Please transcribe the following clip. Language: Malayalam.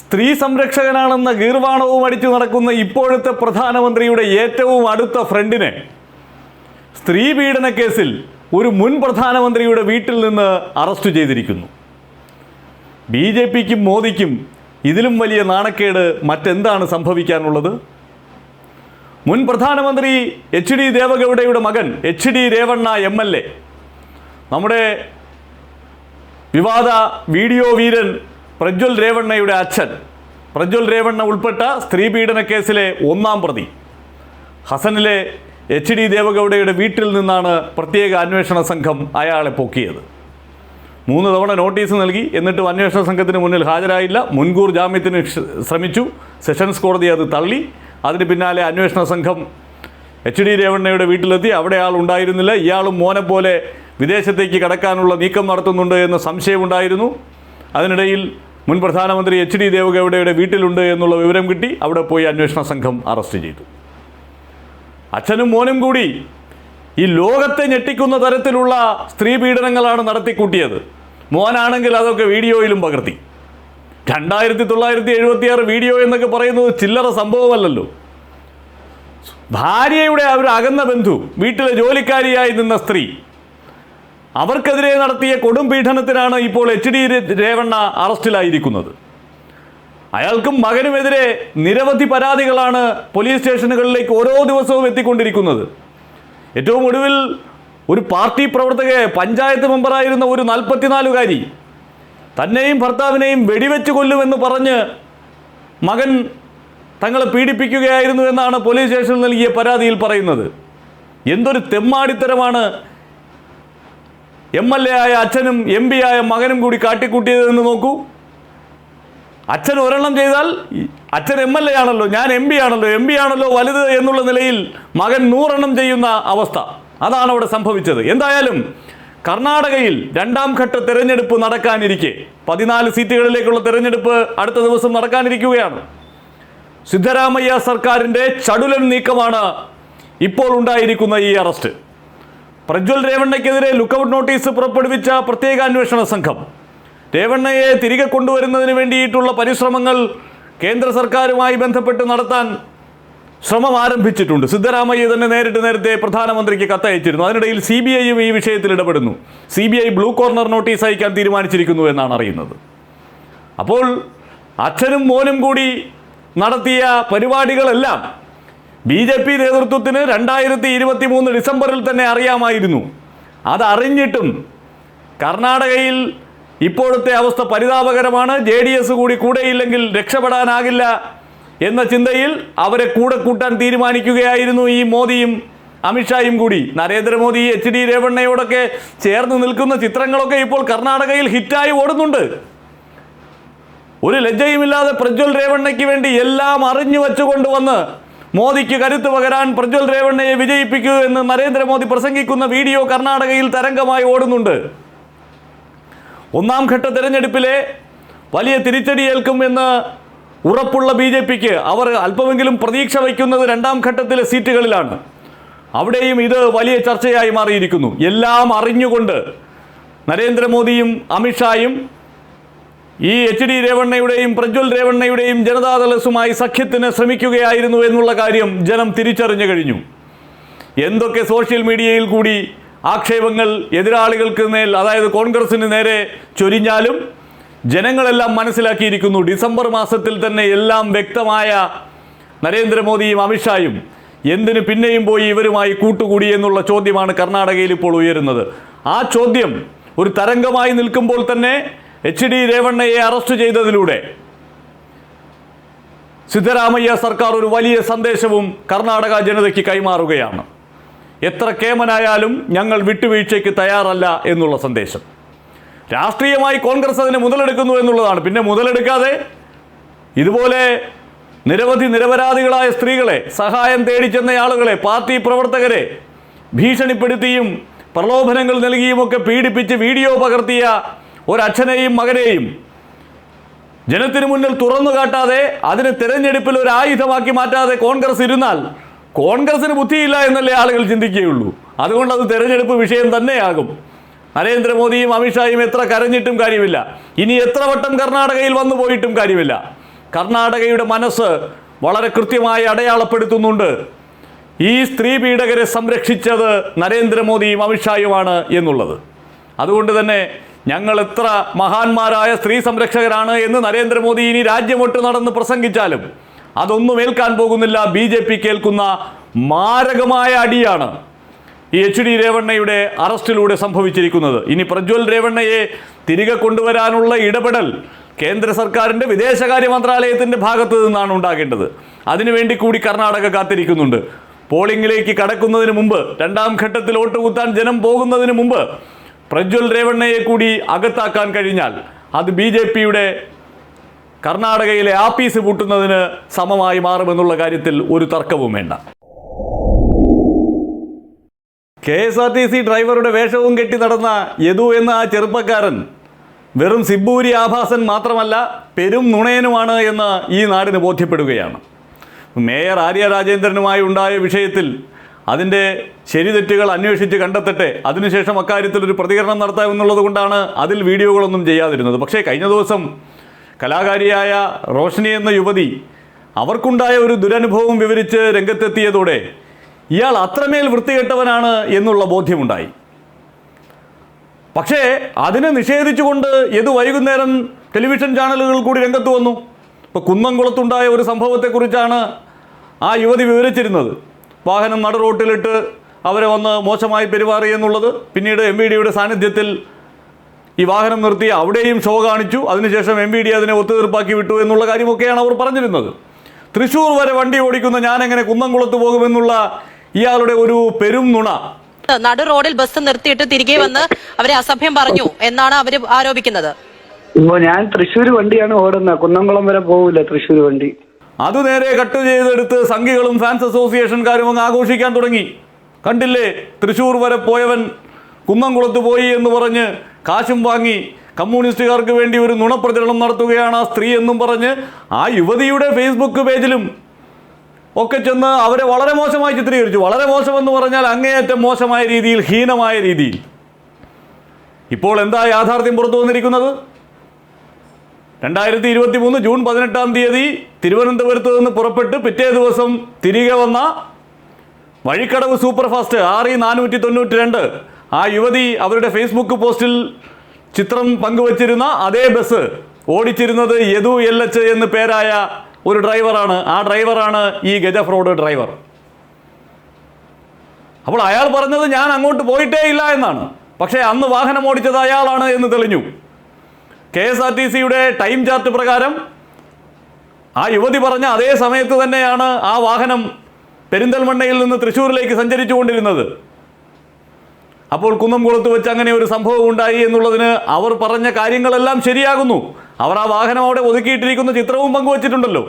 സ്ത്രീ സംരക്ഷകനാണെന്ന ഗീർവാണവും അടിച്ചു നടക്കുന്ന ഇപ്പോഴത്തെ പ്രധാനമന്ത്രിയുടെ ഏറ്റവും അടുത്ത ഫ്രണ്ടിനെ. സ്ത്രീ പീഡന കേസിൽ ഒരു മുൻ പ്രധാനമന്ത്രിയുടെ വീട്ടിൽ നിന്ന് അറസ്റ്റ് ചെയ്തിരിക്കുന്നു. ബി ജെ പിക്കും മോദിക്കും ഇതിലും വലിയ നാണക്കേട് മറ്റെന്താണ് സംഭവിക്കാനുള്ളത്? മുൻ പ്രധാനമന്ത്രി എച്ച് ഡി ദേവഗൌഡയുടെ മകൻ H D Revanna M L A. നമ്മുടെ വിവാദ വീഡിയോ വീരൻ പ്രജ്വൽ രേവണ്ണയുടെ അച്ഛൻ. പ്രജ്വൽ രേവണ്ണ ഉൾപ്പെട്ട സ്ത്രീ പീഡന കേസിലെ ഒന്നാം പ്രതി. ഹസനിലെ എച്ച് ഡി ദേവഗൌഡയുടെ വീട്ടിൽ നിന്നാണ് പ്രത്യേക അന്വേഷണ സംഘം അയാളെ പൊക്കിയത്. മൂന്ന് തവണ നോട്ടീസ് നൽകി എന്നിട്ടും അന്വേഷണ സംഘത്തിന് മുന്നിൽ ഹാജരായില്ല. മുൻകൂർ ജാമ്യത്തിന് ശ്രമിച്ചു. സെഷൻസ് കോടതി അത് തള്ളി. അതിന് പിന്നാലെ അന്വേഷണ സംഘം എച്ച് ഡി രേവണ്ണയുടെ വീട്ടിലെത്തി. അവിടെ ആൾ ഉണ്ടായിരുന്നില്ല. ഇയാളും മോനെ പോലെ വിദേശത്തേക്ക് കടക്കാനുള്ള നീക്കം നടത്തുന്നുണ്ട് എന്ന സംശയമുണ്ടായിരുന്നു. അതിനിടയിൽ മുൻ പ്രധാനമന്ത്രി എച്ച് ഡി ദേവഗൌഡയുടെ വീട്ടിലുണ്ട് എന്നുള്ള വിവരം കിട്ടി അവിടെ പോയി അന്വേഷണ സംഘം അറസ്റ്റ് ചെയ്തു. അച്ഛനും മോനും കൂടി ഈ ലോകത്തെ ഞെട്ടിക്കുന്ന തരത്തിലുള്ള സ്ത്രീ പീഡനങ്ങളാണ് നടത്തിക്കൂട്ടിയത്. മോനാണെങ്കിൽ അതൊക്കെ വീഡിയോയിലും പകർത്തി. രണ്ടായിരത്തി തൊള്ളായിരത്തി എഴുപത്തിയാറ് വീഡിയോ എന്നൊക്കെ പറയുന്നത് ചില്ലറ സംഭവമല്ലല്ലോ. ഭാര്യയുടെ അവർ അകന്ന ബന്ധു വീട്ടിലെ ജോലിക്കാരിയായി നിന്ന സ്ത്രീ. അവർക്കെതിരെ നടത്തിയ കൊടും പീഡനത്തിനാണ് ഇപ്പോൾ എച്ച് ഡി രേവണ്ണ അറസ്റ്റിലായിരിക്കുന്നത്. അയാൾക്കും മകനുമെതിരെ നിരവധി പരാതികളാണ് പോലീസ് സ്റ്റേഷനുകളിലേക്ക് ഓരോ ദിവസവും എത്തിക്കൊണ്ടിരിക്കുന്നത്. ഏറ്റവും ഒടുവിൽ ഒരു പാർട്ടി പ്രവർത്തകയെ പഞ്ചായത്ത് മെമ്പറായിരുന്ന ഒരു നാൽപ്പത്തിനാലുകാരി തന്നെയും ഭർത്താവിനെയും വെടിവെച്ച് കൊല്ലുമെന്ന് പറഞ്ഞ് മകൻ തങ്ങളെ പീഡിപ്പിക്കുകയായിരുന്നു എന്നാണ് പോലീസ് സ്റ്റേഷനിൽ നൽകിയ പരാതിയിൽ പറയുന്നത്. എന്തൊരു തെമ്മാടിത്തരമാണ് എം എൽ എ ആയ അച്ഛനും എം പി ആയ മകനും കൂടി കാട്ടിക്കൂട്ടിയതെന്ന് നോക്കൂ. അച്ഛൻ ഒരെണ്ണം ചെയ്താൽ അച്ഛൻ എം എൽ എ ആണല്ലോ ഞാൻ എം പി ആണല്ലോ എം പി ആണല്ലോ വലുത് എന്നുള്ള നിലയിൽ മകൻ നൂറെണ്ണം ചെയ്യുന്ന അവസ്ഥ. അതാണ് അവിടെ സംഭവിച്ചത്. എന്തായാലും കർണാടകയിൽ രണ്ടാം ഘട്ട തെരഞ്ഞെടുപ്പ് നടക്കാനിരിക്കെ. പതിനാല് സീറ്റുകളിലേക്കുള്ള തിരഞ്ഞെടുപ്പ് അടുത്ത ദിവസം നടക്കാനിരിക്കുകയാണ്. സിദ്ധരാമയ്യ സർക്കാരിന്റെ ചടുലൻ നീക്കമാണ് ഇപ്പോൾ ഉണ്ടായിരിക്കുന്ന ഈ അറസ്റ്റ്. പ്രജ്വൽ രേവണ്ണയ്ക്കെതിരെ ലുക്കൌട്ട് നോട്ടീസ് പുറപ്പെടുവിച്ച പ്രത്യേക അന്വേഷണ സംഘം. രേവണ്ണയെ തിരികെ കൊണ്ടുവരുന്നതിന് വേണ്ടിയിട്ടുള്ള പരിശ്രമങ്ങൾ കേന്ദ്ര സർക്കാരുമായി ബന്ധപ്പെട്ട് നടത്താൻ ശ്രമം ആരംഭിച്ചിട്ടുണ്ട്. സിദ്ധരാമയ്യ തന്നെ നേരിട്ട് നേരത്തെ പ്രധാനമന്ത്രിക്ക് കത്തയച്ചിരുന്നു. അതിനിടയിൽ സി ബി ഐയും ഈ വിഷയത്തിൽ ഇടപെടുന്നു. C B I blue corner notice അയക്കാൻ തീരുമാനിച്ചിരിക്കുന്നു എന്നാണ് അറിയുന്നത്. അപ്പോൾ അച്ഛനും മോനും കൂടി നടത്തിയ പരിപാടികളെല്ലാം ബി ജെ പി നേതൃത്വത്തിന് രണ്ടായിരത്തി ഇരുപത്തി മൂന്ന് ഡിസംബറിൽ തന്നെ അറിയാമായിരുന്നു. അതറിഞ്ഞിട്ടും കർണാടകയിൽ ഇപ്പോഴത്തെ അവസ്ഥ പരിതാപകരമാണ്. ജെ ഡി എസ് കൂടി കൂടെയില്ലെങ്കിൽ രക്ഷപ്പെടാനാകില്ല എന്ന ചിന്തയിൽ അവരെ കൂടെ കൂട്ടാൻ തീരുമാനിക്കുകയായിരുന്നു ഈ മോദിയും അമിത്ഷായും കൂടി. നരേന്ദ്രമോദി എച്ച് ഡി രേവണ്ണയോടൊക്കെ ചേർന്ന് നിൽക്കുന്ന ചിത്രങ്ങളൊക്കെ ഇപ്പോൾ കർണാടകയിൽ ഹിറ്റായി ഓടുന്നുണ്ട്. ഒരു ലജ്ജയുമില്ലാതെ പ്രജ്വൽ രേവണ്ണയ്ക്ക് വേണ്ടി എല്ലാം അറിഞ്ഞു വെച്ചുകൊണ്ട് വന്ന് മോദിക്ക് കരുത്ത് പകരാൻ പ്രജ്വൽ രേവണ്ണയെ വിജയിപ്പിക്കൂ എന്ന് നരേന്ദ്രമോദി പ്രസംഗിക്കുന്ന വീഡിയോ കർണാടകയിൽ തരംഗമായി ഓടുന്നുണ്ട്. ഒന്നാം ഘട്ട തെരഞ്ഞെടുപ്പിലെ വലിയ തിരിച്ചടിയേൽക്കും എന്ന് ഉറപ്പുള്ള ബി ജെ പിക്ക് അവർ അല്പമെങ്കിലും പ്രതീക്ഷ വയ്ക്കുന്നത് രണ്ടാം ഘട്ടത്തിലെ സീറ്റുകളിലാണ്. അവിടെയും ഇത് വലിയ ചർച്ചയായി മാറിയിരിക്കുന്നു. എല്ലാം അറിഞ്ഞുകൊണ്ട് നരേന്ദ്രമോദിയും അമിത്ഷായും ഈ എച്ച് ഡി രേവണ്ണയുടെയും പ്രജ്വൽ രേവണ്ണയുടെയും ജനതാദളസുമായി സഖ്യത്തിന് ശ്രമിക്കുകയായിരുന്നു എന്നുള്ള കാര്യം ജനം തിരിച്ചറിഞ്ഞു കഴിഞ്ഞു. എന്തൊക്കെ സോഷ്യൽ മീഡിയയിൽ കൂടി ആക്ഷേപങ്ങൾ എതിരാളികൾക്ക് മേൽ അതായത് കോൺഗ്രസിന് നേരെ ചൊരിഞ്ഞാലും ജനങ്ങളെല്ലാം മനസ്സിലാക്കിയിരിക്കുന്നു. ഡിസംബർ മാസത്തിൽ തന്നെ എല്ലാം വ്യക്തമായ നരേന്ദ്രമോദിയും അമിത്ഷായും എന്തിനു പിന്നെയും പോയി ഇവരുമായി കൂട്ടുകൂടി എന്നുള്ള ചോദ്യമാണ് കർണാടകയിൽ ഇപ്പോൾ ഉയരുന്നത്. ആ ചോദ്യം ഒരു തരംഗമായി നിൽക്കുമ്പോൾ തന്നെ എച്ച് ഡി രേവണ്ണയെ അറസ്റ്റ് ചെയ്തതിലൂടെ സിദ്ധരാമയ്യ സർക്കാർ ഒരു വലിയ സന്ദേശവും കർണാടക ജനതയ്ക്ക് കൈമാറുകയാണ്. എത്ര കേമനായാലും ഞങ്ങൾ വിട്ടുവീഴ്ചയ്ക്ക് തയ്യാറല്ല എന്നുള്ള സന്ദേശം. രാഷ്ട്രീയമായി കോൺഗ്രസ് അതിനെ മുതലെടുക്കുന്നു എന്നുള്ളതാണ്. പിന്നെ മുതലെടുക്കാതെ ഇതുപോലെ നിരവധി നിരപരാധികളായ സ്ത്രീകളെ സഹായം തേടി ചെന്ന ആളുകളെ പാർട്ടി പ്രവർത്തകരെ ഭീഷണിപ്പെടുത്തിയും പ്രലോഭനങ്ങൾ നൽകിയുമൊക്കെ പീഡിപ്പിച്ച് വീഡിയോ പകർത്തിയ ഒരച്ഛനെയും മകനെയും ജനത്തിനു മുന്നിൽ തുറന്നു കാട്ടാതെ അതിന് തിരഞ്ഞെടുപ്പിൽ ഒരു ആയുധമാക്കി മാറ്റാതെ കോൺഗ്രസ് ഇരുന്നാൽ കോൺഗ്രസിന് ബുദ്ധിയില്ല എന്നല്ലേ ആളുകൾ ചിന്തിക്കുകയുള്ളൂ. അതുകൊണ്ട് അത് തിരഞ്ഞെടുപ്പ് വിഷയം തന്നെയാകും. നരേന്ദ്രമോദിയും അമിത്ഷായും എത്ര കരഞ്ഞിട്ടും കാര്യമില്ല. ഇനി എത്ര വട്ടം കർണാടകയിൽ വന്നു പോയിട്ടും കാര്യമില്ല. കർണാടകയുടെ മനസ്സ് വളരെ കൃത്യമായി അടയാളപ്പെടുത്തുന്നുണ്ട്. ഈ സ്ത്രീ പീഡകരെ സംരക്ഷിച്ചത് നരേന്ദ്രമോദിയും അമിത്ഷായുമാണ് എന്നുള്ളത്. അതുകൊണ്ട് തന്നെ ഞങ്ങൾ എത്ര മഹാന്മാരായ സ്ത്രീ സംരക്ഷകരാണ് എന്ന് നരേന്ദ്രമോദി ഇനി രാജ്യമൊട്ട് നടന്ന് പ്രസംഗിച്ചാലും അതൊന്നും ഏൽക്കാൻ പോകുന്നില്ല. ബി ജെ പി കേൾക്കുന്ന മാരകമായ അടിയാണ് ഈ എച്ച് ഡി രേവണ്ണയുടെ അറസ്റ്റിലൂടെ സംഭവിച്ചിരിക്കുന്നത്. ഇനി പ്രജ്വൽ രേവണ്ണയെ തിരികെ കൊണ്ടുവരാനുള്ള ഇടപെടൽ കേന്ദ്ര സർക്കാരിന്റെ വിദേശകാര്യ മന്ത്രാലയത്തിന്റെ ഭാഗത്തു നിന്നാണ് ഉണ്ടാകേണ്ടത്. അതിനുവേണ്ടി കൂടി കർണാടക കാത്തിരിക്കുന്നുണ്ട്. പോളിംഗിലേക്ക് കടക്കുന്നതിന് മുമ്പ് രണ്ടാം ഘട്ടത്തിൽ വോട്ട് കുത്താൻ ജനം പോകുന്നതിന് മുമ്പ് പ്രജ്വൽ രേവണ്ണയെ കൂടി അകത്താക്കാൻ കഴിഞ്ഞാൽ അത് ബി ജെ പിയുടെ കർണാടകയിലെ ആപ്പീസ് പൂട്ടുന്നതിന് സമമായി മാറുമെന്നുള്ള കാര്യത്തിൽ ഒരു തർക്കവും വേണ്ട. K S R T C ഡ്രൈവറുടെ വേഷവും കെട്ടി നടന്ന യദു എന്ന ആ ചെറുപ്പക്കാരൻ വെറും സിബൂരി ആഭാസൻ മാത്രമല്ല പെരും നുണയനുമാണ് എന്ന് ഈ നാടിന് ബോധ്യപ്പെടുകയാണ്. മേയർ ആര്യ രാജേന്ദ്രനുമായി ഉണ്ടായ വിഷയത്തിൽ അതിന്റെ ശരി തെറ്റുകൾ അന്വേഷിച്ച് കണ്ടെത്തട്ടെ. അതിനുശേഷം അക്കാര്യത്തിൽ ഒരു പ്രതികരണം നടത്താമെന്നുള്ളത് കൊണ്ടാണ് അതിൽ വീഡിയോകളൊന്നും ചെയ്യാതിരുന്നത്. പക്ഷേ കഴിഞ്ഞ ദിവസം കലാകാരിയായ റോഷനി എന്ന യുവതി അവർക്കുണ്ടായ ഒരു ദുരനുഭവം വിവരിച്ച് രംഗത്തെത്തിയതോടെ ഇയാൾ അത്രമേൽ വൃത്തികെട്ടവനാണ് എന്നുള്ള ബോധ്യമുണ്ടായി. പക്ഷേ അതിനെ നിഷേധിച്ചുകൊണ്ട് ഏത് വൈകുന്നേരം ടെലിവിഷൻ ചാനലുകൾ കൂടി രംഗത്ത് വന്നു? ഇപ്പോൾ കുന്നംകുളത്തുണ്ടായ ഒരു സംഭവത്തെക്കുറിച്ചാണ് ആ യുവതി വിവരിച്ചിരുന്നത്. വാഹനം നട റോട്ടിലിട്ട് അവരെ വന്ന് മോശമായി പെരുമാറി എന്നുള്ളത്. പിന്നീട് എം വി ഡിയുടെ സാന്നിധ്യത്തിൽ ഈ വാഹനം നിർത്തി അവിടെയും ഷോ കാണിച്ചു. അതിനുശേഷം എം വി ഡി അതിനെ ഒത്തുതീർപ്പാക്കി വിട്ടു എന്നുള്ള കാര്യമൊക്കെയാണ് അവർ പറഞ്ഞിരുന്നത്. തൃശ്ശൂർ വരെ വണ്ടി ഓടിക്കുന്ന ഞാൻ എങ്ങനെ കുന്നംകുളത്ത് പോകുമെന്നുള്ള ഇയാളുടെ ഒരു പെരും നുണ. നടു റോഡിൽ ബസ് നിർത്തിയിട്ട് തിരികെ വന്ന് അവരെ അസഭ്യം പറഞ്ഞു എന്നാണ് അവർ ആരോപിക്കുന്നത്. ഇപ്പോ ഞാൻ തൃശ്ശൂർ വണ്ടിയാണ് ഓടുന്നത്. കുന്നംകുളം വരെ പോവില്ല തൃശ്ശൂർ വണ്ടി. അത് നേരെ കട്ട് ചെയ്തെടുത്ത് സംഘികളും ഫാൻസ് അസോസിയേഷൻകാരും അങ്ങ് ആഘോഷിക്കാൻ തുടങ്ങി. കണ്ടില്ലേ? തൃശ്ശൂർ വരെ പോയവൻ കുന്നംകുളത്ത് പോയി എന്ന് പറഞ്ഞ് കാശും വാങ്ങി കമ്മ്യൂണിസ്റ്റുകാർക്ക് വേണ്ടി ഒരു നുണപ്രചരണം നടത്തുകയാണ് ആ സ്ത്രീ എന്നും പറഞ്ഞ് ആ യുവതിയുടെ ഫേസ്ബുക്ക് പേജിലും ഒക്കെ ചെന്ന് അവരെ വളരെ മോശമായി ചിത്രീകരിച്ചു. വളരെ മോശമെന്ന് പറഞ്ഞാൽ അങ്ങേയറ്റം മോശമായ രീതിയിൽ ഹീനമായ രീതിയിൽ. ഇപ്പോൾ എന്താ യാഥാർത്ഥ്യം പുറത്തു വന്നിരിക്കുന്നത്? രണ്ടായിരത്തി ഇരുപത്തി മൂന്ന് ജൂൺ പതിനെട്ടാം തീയതി തിരുവനന്തപുരത്ത് നിന്ന് പുറപ്പെട്ട് പിറ്റേ ദിവസം തിരികെ വന്ന Vazhikkadavu super fast R E നാനൂറ്റി തൊണ്ണൂറ്റി രണ്ട് ആ യുവതി അവരുടെ ഫേസ്ബുക്ക് പോസ്റ്റിൽ ചിത്രം പങ്കുവച്ചിരുന്ന അതേ ബസ് ഓടിച്ചിരുന്നത് യദു എൽ എച്ച് എന്ന് പേരായ ഒരു ഡ്രൈവറാണ് ആ ഡ്രൈവറാണ് ഈ ഗജ ഫ്രോഡ് ഡ്രൈവർ അപ്പോൾ അയാൾ പറഞ്ഞത് ഞാൻ അങ്ങോട്ട് പോയിട്ടേ ഇല്ല എന്നാണ്. പക്ഷേ അന്ന് വാഹനം ഓടിച്ചത് അയാളാണ് എന്ന് തെളിഞ്ഞു. കെ എസ് ആർ ടി സിയുടെ ടൈം ചാർട്ട് പ്രകാരം ആ യുവതി പറഞ്ഞ അതേ സമയത്ത് തന്നെയാണ് ആ വാഹനം പെരിന്തൽമണ്ണയിൽ നിന്ന് തൃശ്ശൂരിലേക്ക് സഞ്ചരിച്ചുകൊണ്ടിരുന്നത്. അപ്പോൾ കുന്നംകുളത്ത് വെച്ച് അങ്ങനെ ഒരു സംഭവം ഉണ്ടായി എന്നുള്ളതിന് അവർ പറഞ്ഞ കാര്യങ്ങളെല്ലാം ശരിയാകുന്നു. അവർ ആ വാഹനം അവിടെ ഒതുക്കിയിട്ടിരിക്കുന്ന ചിത്രവും പങ്കുവച്ചിട്ടുണ്ടല്ലോ.